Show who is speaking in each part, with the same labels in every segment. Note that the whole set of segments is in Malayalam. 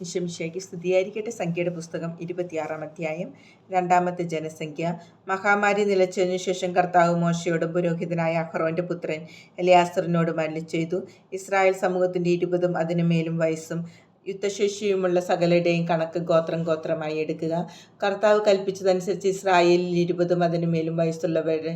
Speaker 1: നിശംശയ്ക്ക് സ്തുതിയായിരിക്കട്ടെ. സംഖ്യയുടെ പുസ്തകം ഇരുപത്തിയാറാം അധ്യായം രണ്ടാമത്തെ ജനസംഖ്യ. മഹാമാരി നിലച്ചതിനു ശേഷം കർത്താവ് മോശയോടും പുരോഹിതനായ അഹ്റോന്റെ പുത്രൻ എലിയാസറിനോടും അല്ലി ചെയ്തു ഇസ്രായേൽ സമൂഹത്തിന്റെ ഇരുപതും അതിനു മേലും വയസ്സും യുദ്ധശേഷിയുമുള്ള സകലരുടെയും കണക്ക് ഗോത്രം ഗോത്രമായി എടുക്കുക. കർത്താവ് കൽപ്പിച്ചതനുസരിച്ച് ഇസ്രായേലിൽ ഇരുപതും അതിനു മേലും വയസ്സുള്ളവരെ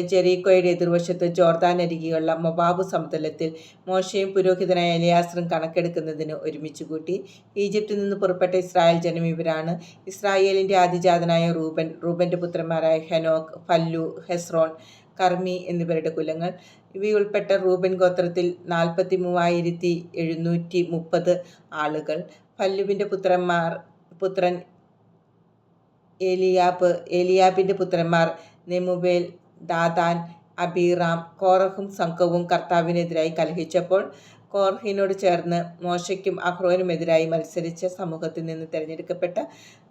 Speaker 1: ജെറീക്കോയുടെ എതിർവശത്ത് ജോർദാൻ അരികെയുള്ള മൊബാബ് സമതലത്തിൽ മോശയും പുരോഹിതനായ എലിയാസറും കണക്കെടുക്കുന്നതിന് ഒരുമിച്ച് കൂട്ടി. ഈജിപ്തിൽ നിന്ന് പുറപ്പെട്ട ഇസ്രായേൽ ജനം ഇവരാണ്. ഇസ്രായേലിന്റെ ആദിജാതനായ റൂബൻ റൂബന്റെ പുത്രന്മാരായ ഹെനോക്ക് ഫല്ലു ഹെസ്രോൺ കർമ്മി എന്നിവരുടെ കുലങ്ങൾ. ഇവയുൾപ്പെട്ട റൂബൻ ഗോത്രത്തിൽ നാൽപ്പത്തി മൂവായിരത്തി എഴുന്നൂറ്റി മുപ്പത് ആളുകൾ. പല്ലുവിന്റെ പുത്രന്മാർ പുത്രൻ ഏലിയാബ് ഏലിയാബിന്റെ പുത്രന്മാർ നെമുബേൽ ദാദാൻ അബീറാം കോറഹും സംഘവും കർത്താവിനെതിരായി കലഹിച്ചപ്പോൾ കോർഹിനോട് ചേർന്ന് മോശയ്ക്കും അഹ്റോനുമെതിരായി മത്സരിച്ച സമൂഹത്തിൽ നിന്ന് തിരഞ്ഞെടുക്കപ്പെട്ട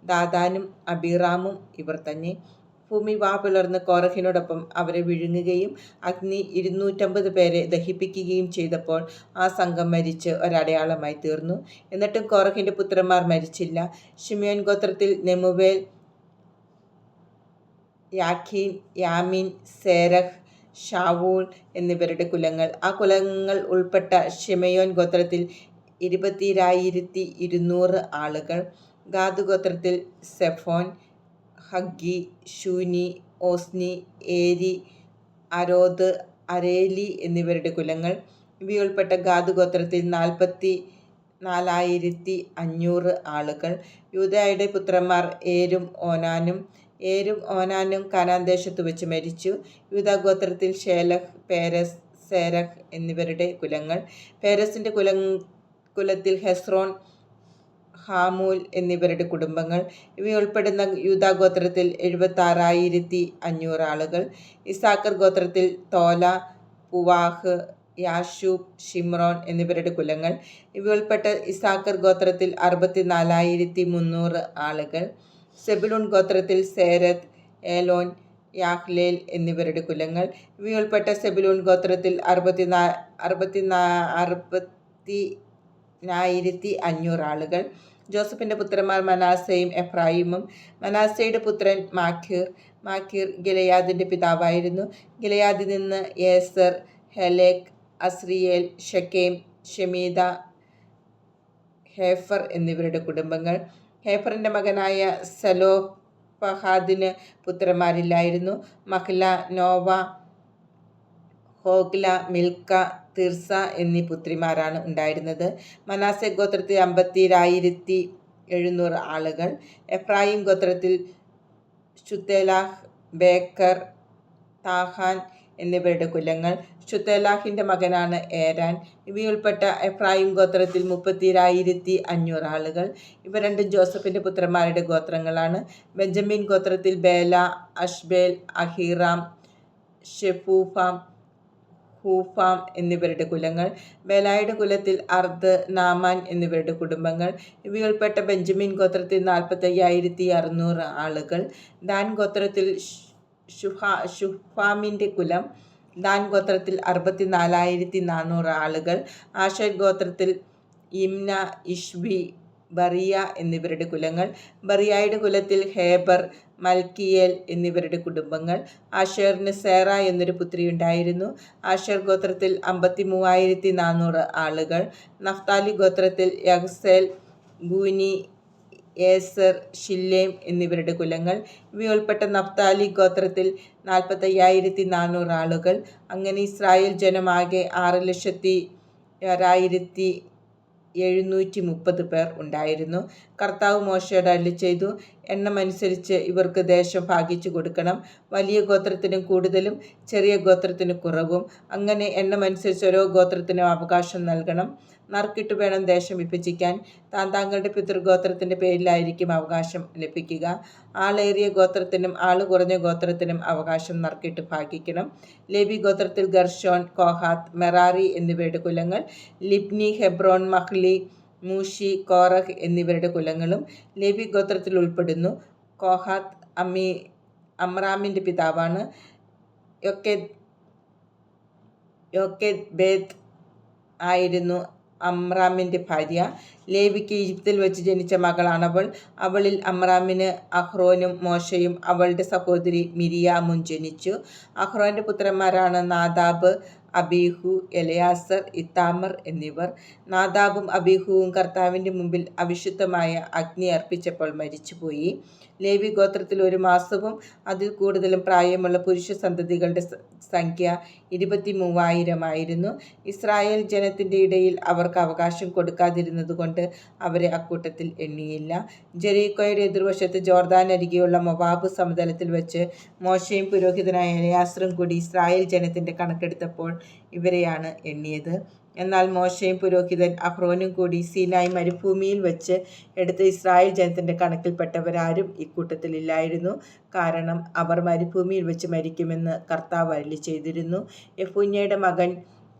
Speaker 1: ദാദാനും അബീറാമും ഇവർ തന്നെ. ഭൂമി വാ പിളർന്ന് കോറഹിനോടൊപ്പം അവരെ വിഴുങ്ങുകയും അഗ്നി ഇരുന്നൂറ്റമ്പത് പേരെ ദഹിപ്പിക്കുകയും ചെയ്തപ്പോൾ ആ സംഘം മരിച്ച് ഒരടയാളമായി തീർന്നു. എന്നിട്ടും കോറഹിന്റെ പുത്രന്മാർ മരിച്ചില്ല. ഷിമിയോൻ ഗോത്രത്തിൽ നെമുവേൽ യാഖീൻ യാമിൻ സേരഹ് ഷാവൂൾ എന്നിവരുടെ കുലങ്ങൾ. ആ കുലങ്ങൾ ഉൾപ്പെട്ട ഷിമയോൻ ഗോത്രത്തിൽ ഇരുപത്തിരായിരത്തി ഇരുന്നൂറ് ആളുകൾ. ഗാദ് ഗോത്രത്തിൽ സെഫോൻ ഹഗ്ഗി ഷൂനി ഓസ്നി ഏരി അരോദ് അരേലി എന്നിവരുടെ കുലങ്ങൾ. ഇവയുൾപ്പെട്ട ഗാദ് ഗോത്രത്തിൽ നാൽപ്പത്തി നാലായിരത്തി അഞ്ഞൂറ് ആളുകൾ. യൂതയുടെ പുത്രന്മാർ ഏരും ഓനാനും ഏരും ഓനാനും കനാൻ ദേശത്ത് വെച്ച് മരിച്ചു. യൂതാഗോത്രത്തിൽ ഷേലഹ് പേരസ് സേരഹ് എന്നിവരുടെ കുലങ്ങൾ. പേരസിന്റെ കുല കുലത്തിൽ ഹെസ്രോൺ ഹാമൂൽ എന്നിവരുടെ കുടുംബങ്ങൾ. ഇവയുൾപ്പെടുന്ന യൂതാഗോത്രത്തിൽ എഴുപത്താറായിരത്തി അഞ്ഞൂറ് ആളുകൾ ഇസാക്കർ ഗോത്രത്തിൽ തോല പുവാഹ് യാഷൂബ് ഷിമ്രോൺ എന്നിവരുടെ കുലങ്ങൾ. ഇവയുൾപ്പെട്ട ഇസാക്കർ ഗോത്രത്തിൽ അറുപത്തിനാലായിരത്തി മുന്നൂറ് ആളുകൾ. സെബുലൂൺ ഗോത്രത്തിൽ സേരത് ഏലോൻ യാഹ്ലേൽ എന്നിവരുടെ കുലങ്ങൾ. ഇവയുൾപ്പെട്ട സെബുലൂൺ ഗോത്രത്തിൽ അറുപത്തിനാ അറുപത്തിനാ നായിരത്തി അഞ്ഞൂറ് ആളുകൾ ജോസഫിന്റെ പുത്രന്മാർ മനാസയും എഫ്രായിമും. മനാസയുടെ പുത്രൻ മാഖീർ മാഖീർ ഗിലയാദിന്റെ പിതാവായിരുന്നു. ഗിലയാദിൽ നിന്ന് യേസർ ഹെലേക് അസ്രിയേൽ ഷക്കേം ഷമീദ ഹേഫർ എന്നിവരുടെ കുടുംബങ്ങൾ. ഹേഫറിന്റെ മകനായ സലോ ഫഹാദിന് പുത്രന്മാരില്ലായിരുന്നു. Mahlah Noah Hoglah Milcah Tirzah എന്നീ പുത്രിമാരാണ് ഉണ്ടായിരുന്നത്. മനാസെ ഗോത്രത്തിൽ അമ്പത്തിരായിരത്തി എഴുന്നൂറ് ആളുകൾ. എഫ്രായിം ഗോത്രത്തിൽ ഷുത്തേലാഹ് ബേക്കർ താഹാൻ എന്നിവരുടെ കുലങ്ങൾ. ഷുത്തേലാഹിന്റെ മകനാണ് ഏരാൻ. ഇവയുൾപ്പെട്ട എഫ്രായിം ഗോത്രത്തിൽ മുപ്പത്തിരായിരത്തി അഞ്ഞൂറ് ആളുകൾ. ഇവ രണ്ടും ജോസഫിന്റെ പുത്രന്മാരുടെ ഗോത്രങ്ങളാണ്. ബെഞ്ചമിൻ ഗോത്രത്തിൽ ബേല അഷ്ബേൽ അഹീറാം ഷെഫൂഫാം ഹൂഫാം എന്നിവരുടെ കുലങ്ങൾ ബേലായുടെ കുലത്തിൽ അർദ് നാമാൻ എന്നിവരുടെ കുടുംബങ്ങൾ ഇവയുൾപ്പെട്ട ബെഞ്ചമിൻ ഗോത്രത്തിൽ നാൽപ്പത്തയ്യായിരത്തി അറുന്നൂറ് ആളുകൾ ദാൻ ഗോത്രത്തിൽ ഷുഹാ കുലം ദാൻ ഗോത്രത്തിൽ അറുപത്തി നാലായിരത്തി നാനൂറ് ആളുകൾ ആഷർ ഗോത്രത്തിൽ ഇംന ഇഷ്ബി ബറിയ എന്നിവരുടെ കുലങ്ങൾ ബറിയയുടെ കുലത്തിൽ ഹേബർ മൽക്കിയേൽ എന്നിവരുടെ കുടുംബങ്ങൾ ആഷേറിന് സേറ എന്നൊരു പുത്രിയുണ്ടായിരുന്നു ആഷേർ ഗോത്രത്തിൽ അമ്പത്തി മൂവായിരത്തി നാനൂറ് ആളുകൾ. നഫ്താലി ഗോത്രത്തിൽ യഹ്സേൽ ഗൂനി ഏസർ ഷില്ലേം എന്നിവരുടെ കുലങ്ങൾ. ഇവയുൾപ്പെട്ട നഫ്താലി ഗോത്രത്തിൽ നാൽപ്പത്തയ്യായിരത്തി നാനൂറ് ആളുകൾ. അങ്ങനെ ഇസ്രായേൽ ജനമാകെ ആറ് ലക്ഷത്തി ആറായിരത്തി എഴുന്നൂറ്റി മുപ്പത് പേർ ഉണ്ടായിരുന്നു. കർത്താവ് മോശയോട് അല്ലി ചെയ്തു എണ്ണമനുസരിച്ച് ഇവർക്ക് ദേശം ഭാഗിച്ചു കൊടുക്കണം. വലിയ ഗോത്രത്തിനും കൂടുതലും ചെറിയ ഗോത്രത്തിന് കുറവും. അങ്ങനെ എണ്ണമനുസരിച്ച് ഓരോ ഗോത്രത്തിനും അവകാശം നൽകണം. നറുക്കിട്ട് വേണം ദേശം വിഭജിക്കാൻ. താൻ താങ്കളുടെ പിതൃഗോത്രത്തിന്റെ പേരിലായിരിക്കും അവകാശം ലഭിക്കുക. ആളേറിയ ഗോത്രത്തിനും ആൾ കുറഞ്ഞ ഗോത്രത്തിനും അവകാശം നറുക്കിട്ട് ഭാഗിക്കണം. ലേബി ഗോത്രത്തിൽ ഗർഷോൻ കോഹാത്ത് മെറാറി എന്നിവയുടെ കുലങ്ങൾ Libni Hebron Mahli Mushi Korah എന്നിവരുടെ കുലങ്ങളും ലേബി ഗോത്രത്തിൽ ഉൾപ്പെടുന്നു. കോഹാത്ത് അമ്മി അമ്രാമിന്റെ പിതാവാണ്. യൊക്കെ യൊക്കെ ബേത്ത് ആയിരുന്നു. അമ്രാമിന്റെ ഭാര്യ. ലേവിക്ക് ഈജിപ്തിൽ വെച്ച് ജനിച്ച മകളാണവൾ. അവളിൽ അമ്രാമിന് അഹ്റോനും മോശയും അവളുടെ സഹോദരി മിരിയാമും ജനിച്ചു. അഹ്റോന്റെ പുത്രന്മാരാണ് നാദാബ്, അബീഹു, എലയാസർ, ഇത്താമർ എന്നിവർ. നാദാബും അബീഹുവും കർത്താവിന്റെ മുമ്പിൽ അവിശുദ്ധമായ അഗ്നി അർപ്പിച്ചപ്പോൾ മരിച്ചുപോയി. ലേവി ഗോത്രത്തിൽ ഒരു മാസവും അതിൽ കൂടുതലും പ്രായമുള്ള പുരുഷ സന്തതികളുടെ സംഖ്യ ഇരുപത്തി മൂവായിരമായിരുന്നു ഇസ്രായേൽ ജനത്തിന്റെ ഇടയിൽ അവർക്ക് അവകാശം കൊടുക്കാതിരുന്നതുകൊണ്ട് അവരെ അക്കൂട്ടത്തിൽ എണ്ണിയില്ല. ജെറീക്കോയുടെ എതിർവശത്ത് ജോർദാൻ അരികെയുള്ള മൊവാബ് സമതലത്തിൽ വെച്ച് മോശയും പുരോഹിതനായ എലയാസറും കൂടി ഇസ്രായേൽ ജനത്തിന്റെ കണക്കെടുത്തപ്പോൾ ഇവരെയാണ് എണ്ണിയത്. എന്നാൽ മോശയും പുരോഹിതൻ അഹ്റോനും കൂടി സീനായി മരുഭൂമിയിൽ വെച്ച് എടുത്ത ഇസ്രായേൽ ജനത്തിന്റെ കണക്കിൽപ്പെട്ടവരാരും ഇക്കൂട്ടത്തിലില്ലായിരുന്നു. കാരണം അവർ മരുഭൂമിയിൽ വെച്ച് മരിക്കുമെന്ന് കർത്താവ് അരളി ചെയ്തിരുന്നു യെഫുന്നെയുടെ മകൻ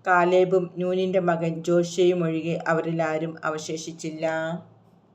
Speaker 1: കാലേബും നൂനിന്റെ മകൻ ജോഷയും ഒഴികെ അവരിൽ ആരും അവശേഷിച്ചില്ല.